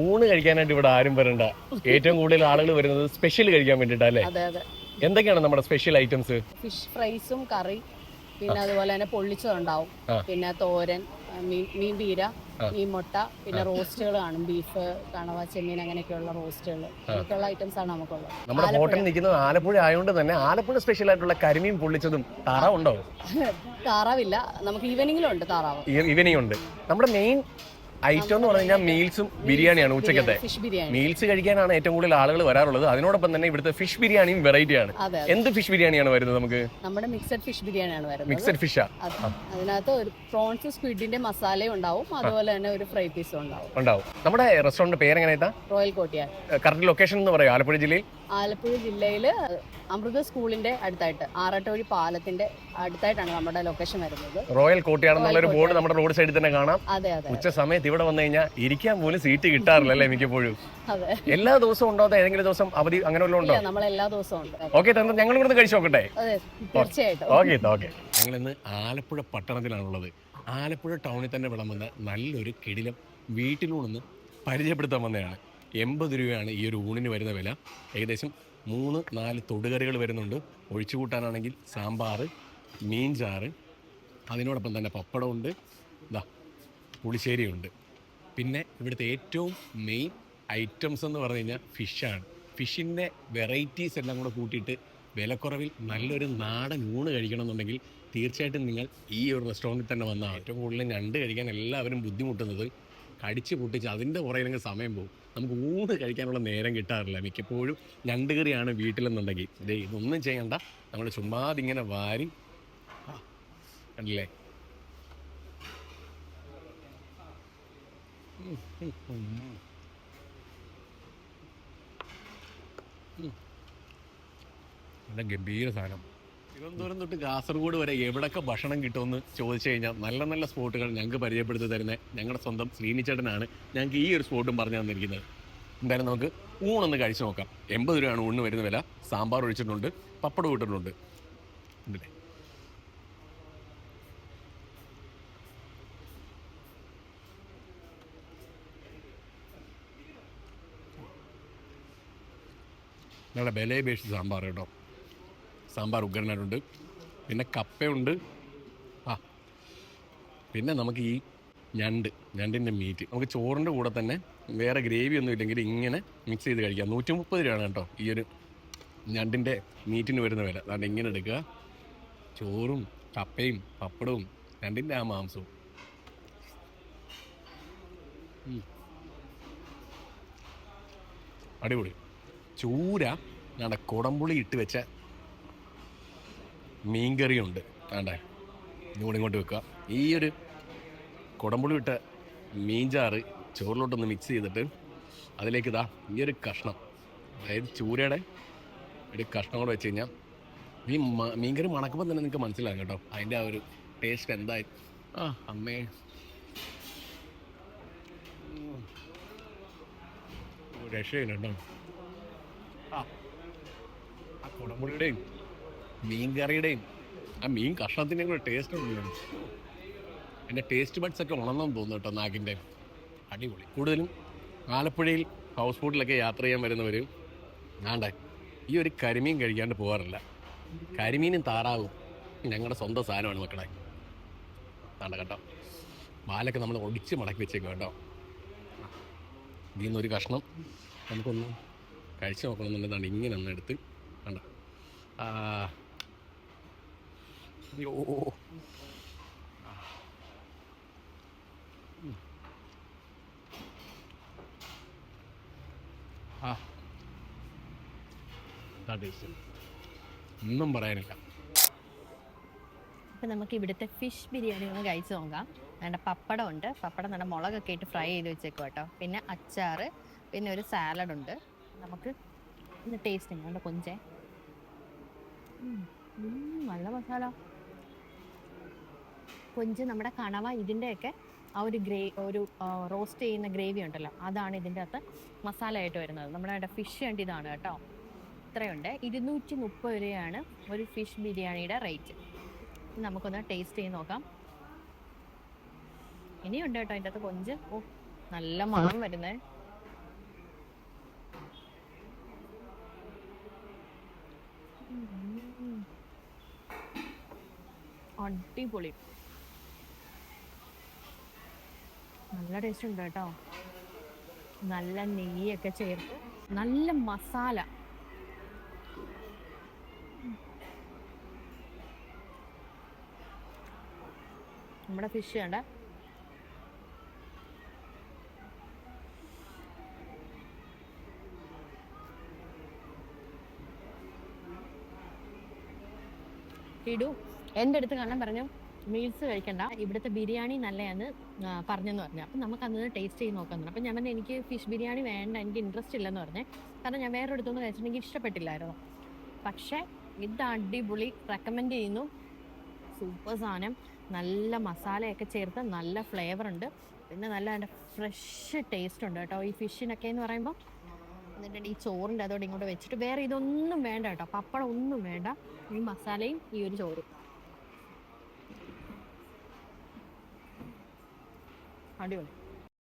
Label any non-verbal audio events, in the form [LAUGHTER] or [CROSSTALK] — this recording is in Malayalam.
ഊണ് കഴിക്കാനായിട്ട് ഇവിടെ ആരും വരണ്ട. ഏറ്റവും കൂടുതൽ ആളുകൾ വരുന്നത് സ്പെഷ്യൽ കഴിക്കാൻ വേണ്ടിട്ടല്ലേ അതെ അതെ. എന്തൊക്കെയാണ് നമ്മുടെ സ്പെഷ്യൽ ഐറ്റംസ് ഫിഷ് ഫ്രൈസും കറി പിന്നെ അതുപോലെ തന്നെ പൊള്ളിച്ചതുണ്ടാവും പിന്നെ തോരൻ മീൻ മീൻ പീര മീൻ മുട്ട പിന്നെ റോസ്റ്റുകൾ കാണും. ബീഫ് കണവ ചെമ്മീൻ അങ്ങനെയൊക്കെയുള്ള റോസ്റ്റുകൾ അങ്ങനെയൊക്കെയുള്ള ഐറ്റംസ് ആണ് നമുക്കുള്ളത്. നമ്മുടെ ഹോട്ടൽ നിൽക്കുന്നത് ആലപ്പുഴ ആയതുകൊണ്ട് തന്നെ ആലപ്പുഴ സ്പെഷ്യൽ ആയിട്ടുള്ള കരിമീൻ പൊള്ളിച്ചതും താറാവുണ്ടോ [LAUGHS] താറാവില്ല. നമുക്ക് ഈവനിങ്ങിലും ഉണ്ട് താറാവ്. ഈവനിങ് ഉണ്ട്. നമ്മുടെ മെയിൻ ഐറ്റം എന്ന് പറഞ്ഞു കഴിഞ്ഞാൽ മീൽസും ബിരിയാണിയാണ് ഉച്ചക്കത്തെ. മീൽസ് കഴിക്കാനാണ് ഏറ്റവും കൂടുതൽ ആളുകൾ വരാറുള്ളത്. അതിനോടൊപ്പം തന്നെ ഇവിടുത്തെ ഫിഷ് ബിരിയാണിയും വെറൈറ്റിയാണ് എന്ത് ഫിഷ് ബിരിയാണിയാണ് വരുന്നത് നമുക്ക്? നമ്മുടെ മിക്സഡ് ഫിഷ് ബിരിയാണിയാണ് വരുന്നത്. മിക്സഡ് ഫിഷാ അതിനകത്ത് ഒരു പ്രോൺസ് സ്ക്വിഡിന്റെ മസാലയും ഉണ്ടാവും. അതുപോലെ തന്നെ ഒരു ഫ്രൈ പീസും ഉണ്ടാവും. ഉണ്ടാവും. നമ്മുടെ റെസ്റ്റോറന്റ് പേര് എങ്ങനെയാ റോയൽ കോട്ടിയാൽ കറക്റ്റ് ലൊക്കേഷൻ എന്ന് പറയും. ആലപ്പുഴ ജില്ലയിൽ? ആലപ്പുഴ ജില്ലയിൽ അമൃത സ്കൂളിന്റെ അടുത്തായിട്ട് ആറാട്ടോഴി പാലത്തിന്റെ അടുത്തായിട്ടാണ് നമ്മുടെ ലൊക്കേഷൻ വരുന്നത്. റോയൽ കോട്ടയാണെന്നുള്ള ഒരു ബോർഡ് നമ്മുടെ റോഡ് സൈഡിൽ തന്നെ കാണാം. അതെ അതെ ഉച്ച സമയത്ത് ഇവിടെ വന്നു കഴിഞ്ഞാൽ ഇരിക്കാൻ പോലും സീറ്റ് കിട്ടാറില്ല അല്ലേ മിക്കപ്പോഴും? അതെ. എല്ലാ ദിവസവും ഉണ്ടോ അതോ ഏതെങ്കിലും ദിവസം അവധി അങ്ങനെ വല്ലതും ഉണ്ടോ? ഇല്ല നമ്മൾ എല്ലാ ദിവസവും ഉണ്ട്. ഓക്കെ തന്നെ ഞങ്ങൾ ഇവിടെ കഴിച്ചു നോക്കട്ടെ? അതെ തീർച്ചയായിട്ടും. ഓക്കെ ഓക്കെ ഞങ്ങൾ ഇന്ന് ആലപ്പുഴ പട്ടണത്തിലാണുള്ളത്. ആലപ്പുഴ ടൗണിൽ തന്നെ വിളമ്പുന്ന നല്ലൊരു കിടിലം വീട്ടിലൂണെന്ന് പരിചയപ്പെടുത്താൻ വന്നതാണ്. എൺപത് രൂപയാണ് ഈ ഒരു ഊണിന് വരുന്ന വില. ഏകദേശം മൂന്ന് നാല് തൊടുകറികൾ വരുന്നുണ്ട്. ഒഴിച്ചു കൂട്ടാനാണെങ്കിൽ സാമ്പാർ മീൻ ചാറ് അതിനോടൊപ്പം തന്നെ പപ്പടമുണ്ട്. ഇതാ പുളിശ്ശേരിയുണ്ട്. പിന്നെ ഇവിടുത്തെ ഏറ്റവും മെയിൻ ഐറ്റംസ് എന്ന് പറഞ്ഞു കഴിഞ്ഞാൽ ഫിഷാണ് ഫിഷിന്റെ വെറൈറ്റീസ് എല്ലാം കൂടെ കൂട്ടിയിട്ട് വിലക്കുറവിൽ നല്ലൊരു നാടൻ ഊണ് കഴിക്കണമെന്നുണ്ടെങ്കിൽ തീർച്ചയായിട്ടും നിങ്ങൾ ഈ ഒരു റെസ്റ്റോറന്റിൽ തന്നെ വന്നാൽ ഏറ്റവും കൂടുതൽ ഞണ്ട് കഴിക്കാൻ എല്ലാവരും ബുദ്ധിമുട്ടുന്നത് കടിച്ച് പൊട്ടിച്ച് അതിന്റെ പുറകിലങ്ങ് സമയം പോകും. നമുക്ക് ഊണ് കഴിക്കാനുള്ള നേരം കിട്ടാറില്ല മിക്കപ്പോഴും ഞണ്ട് കറിയാണ് വീട്ടിലെന്നുണ്ടെങ്കിൽ. ഇതേ ഇതൊന്നും ചെയ്യണ്ട. നമ്മൾ ചുമ്മാതിങ്ങനെ വാരി. കണ്ടില്ലേ? നല്ല ഗംഭീര സാധനം. തിരുവനന്തപുരം തൊട്ട് കാസർഗോഡ് വരെ എവിടൊക്കെ ഭക്ഷണം കിട്ടുമെന്ന് ചോദിച്ചു കഴിഞ്ഞാൽ നല്ല നല്ല സ്പോട്ടുകൾ ഞങ്ങൾക്ക് പരിചയപ്പെടുത്തി തരുന്ന ഞങ്ങളുടെ സ്വന്തം ശ്രീനിച്ചേട്ടനാണ് ഞങ്ങൾക്ക് ഈ ഒരു സ്പോട്ടും പറഞ്ഞു തന്നിരിക്കുന്നത്. എന്തായാലും നമുക്ക് ഊണൊന്ന് കഴിച്ചു നോക്കാം. എൺപത് രൂപയാണ് ഊണിന് വരുന്ന വില. സാമ്പാർ ഒഴിച്ചിട്ടുണ്ട് പപ്പടം ഇട്ടിട്ടുണ്ട്. ഉണ്ടല്ലേ? നല്ല ബലയപേക്ഷിച്ച് സാമ്പാർ കേട്ടോ. സാമ്പാർ ഉഗ്രനായിട്ടുണ്ട്. പിന്നെ കപ്പയുണ്ട്. ആ പിന്നെ നമുക്ക് ഈ ഞണ്ട് ഞണ്ടിന്റെ മീറ്റ് നമുക്ക് ചോറിന്റെ കൂടെ തന്നെ വേറെ ഗ്രേവി ഒന്നും ഇല്ലെങ്കിൽ ഇങ്ങനെ മിക്സ് ചെയ്ത് കഴിക്കാം. നൂറ്റി മുപ്പത് രൂപയാണ് കേട്ടോ ഈ ഒരു ഞണ്ടിന്റെ മീറ്റിന് വരുന്ന വില. അതുകൊണ്ട് ഇങ്ങനെ എടുക്കുക. ചോറും കപ്പയും പപ്പടവും ഞണ്ടിന്റെ ആ മാംസവും. അടിപൊളി. ചൂര ഞങ്ങളുടെ കുടംപുളി ഇട്ട് വെച്ച മീൻകറിയുണ്ട്. വേണ്ടേ? ഇങ്ങോട്ട് ഇങ്ങോട്ട് വെക്കുക. ഈ ഒരു കുടംപുളി ഇട്ട മീൻചാറ് ചോറിലോട്ടൊന്ന് മിക്സ് ചെയ്തിട്ട് അതിലേക്ക് ഇതാ ഈ ഒരു കഷ്ണം അതായത് ചൂരയുടെ ഒരു കഷ്ണം കൂടെ വെച്ച് കഴിഞ്ഞാൽ ഈ മീൻ മീൻകറി മണക്കുമ്പോൾ തന്നെ നിങ്ങൾക്ക് മനസ്സിലാകും കേട്ടോ. അതിന്റെ ആ ഒരു ടേസ്റ്റ് എന്തായി. ആ അമ്മേ. രക്ഷയില്ല കേട്ടോ. ആ ആ കുടംപുളിയുടെയും മീൻ കറിയുടെയും ആ മീൻ കഷ്ണത്തിന്റെയും കൂടെ ടേസ്റ്റ് ഉണ്ടല്ലോ എന്റെ ടേസ്റ്റ് ബഡ്സ് ഒക്കെ ഉണർന്നെന്ന് തോന്നുന്നു കേട്ടോ നാഗിന്റെ. അടിപൊളി. കൂടുതലും ആലപ്പുഴയിൽ ഹൗസ് ബോട്ടിലൊക്കെ യാത്ര ചെയ്യാൻ വരുന്നവർ ആണ്ടെ ഈ ഒരു കരിമീൻ കഴിക്കാണ്ട് പോകാറില്ല കരിമീനും താറാവും ഞങ്ങളുടെ സ്വന്തം സാധനമാണ് മക്കളെ. ആണ്ട കേട്ടോ. വാലൊക്കെ നമ്മൾ ഒടിച്ച് മടക്കി വെച്ചേക്കും കേട്ടോ. ഇതിൽ നിന്നൊരു കഷ്ണം നമുക്കൊന്ന് കഴിച്ചു നോക്കണമെന്നുള്ളതാണ് ഇങ്ങനെ ഒന്ന് എടുത്ത് കണ്ട അയ്യോ ഉം. ആ ടേസ്റ്റ് ഒന്നും പറയാനില്ല. അപ്പം നമുക്ക് ഇവിടുത്തെ ഫിഷ് ബിരിയാണി ഒന്ന് കഴിച്ച് നോക്കാം. വേണ്ട പപ്പടം ഉണ്ട് പപ്പടം നല്ല മുളകൊക്കെ ഇട്ട് ഫ്രൈ ചെയ്ത് വെച്ചേക്കും കേട്ടോ. പിന്നെ അച്ചാറ് പിന്നെ ഒരു സാലഡ് ഉണ്ട് നമുക്ക് ഒന്ന് ടേസ്റ്റ് ഉണ്ട് കൊഞ്ചേ. നല്ല മസാല. കൊഞ്ച് നമ്മുടെ കണവ ഇതിന്റെയൊക്കെ ആ ഒരു ഗ്രേ ഒരു റോസ്റ്റ് ചെയ്യുന്ന ഗ്രേവി ഉണ്ടല്ലോ അതാണ് ഇതിന്റെ അകത്ത് മസാല ആയിട്ട് വരുന്നത്. നമ്മുടെ അവിടെ ഫിഷ് വേണ്ടി ഇതാണ് കേട്ടോ. ഇത്രയുണ്ട്. ഇരുന്നൂറ്റി മുപ്പത് രൂപയാണ് ഒരു ഫിഷ് ബിരിയാണിയുടെ റേറ്റ് നമുക്കൊന്ന് ടേസ്റ്റ് ചെയ്ത് നോക്കാം. ഇനിയുണ്ട് കേട്ടോ അതിന്റെ അകത്ത് കൊഞ്ച്. ഓ നല്ല മണം വരുന്നേ. അടിപൊളി. നല്ല ടേസ്റ്റ് ഉണ്ട് കേട്ടോ. നല്ല നെയ്യൊക്കെ ചേർത്ത് നല്ല മസാല. നമ്മുടെ ഫിഷ് കണ്ട. ഇടൂ എന്റെ അടുത്ത് കാണാൻ പറഞ്ഞു. മീൽസ് കഴിക്കണ്ട. ഇവിടുത്തെ ബിരിയാണി നല്ലതാണ് പറഞ്ഞെന്ന് പറഞ്ഞു. അപ്പം നമുക്ക് അന്ന് ടേസ്റ്റ് ചെയ്ത് നോക്കാം അപ്പം ഞാൻ പറഞ്ഞു എനിക്ക് ഫിഷ് ബിരിയാണി വേണ്ട എനിക്ക് ഇൻട്രസ്റ്റ് ഇല്ലെന്ന് പറഞ്ഞേ. കാരണം ഞാൻ വേറെ അടുത്തൊന്ന് കഴിച്ചിട്ടുണ്ടെങ്കിൽ ഇഷ്ടപ്പെട്ടില്ലായിരുന്നു. പക്ഷേ ഇത് അടിപൊളി റെക്കമെൻഡ് ചെയ്യുന്നു. സൂപ്പർ സാധനം. നല്ല മസാലയൊക്കെ ചേർത്ത് നല്ല ഫ്ലേവർ ഉണ്ട്. പിന്നെ നല്ല ഫ്രഷ് ടേസ്റ്റ് ഉണ്ട് കേട്ടോ. ഈ ഫിഷിനൊക്കെ എന്ന് പറയുമ്പോൾ എന്നിട്ട് ഈ ചോറിന്റെ അതോടെ ഇങ്ങോട്ട് വെച്ചിട്ട് വേറെ ഇതൊന്നും വേണ്ട കേട്ടോ. പപ്പടം ഒന്നും വേണ്ട. ഈ മസാലയും ഈ ഒരു ചോറും. അടിപൊളി.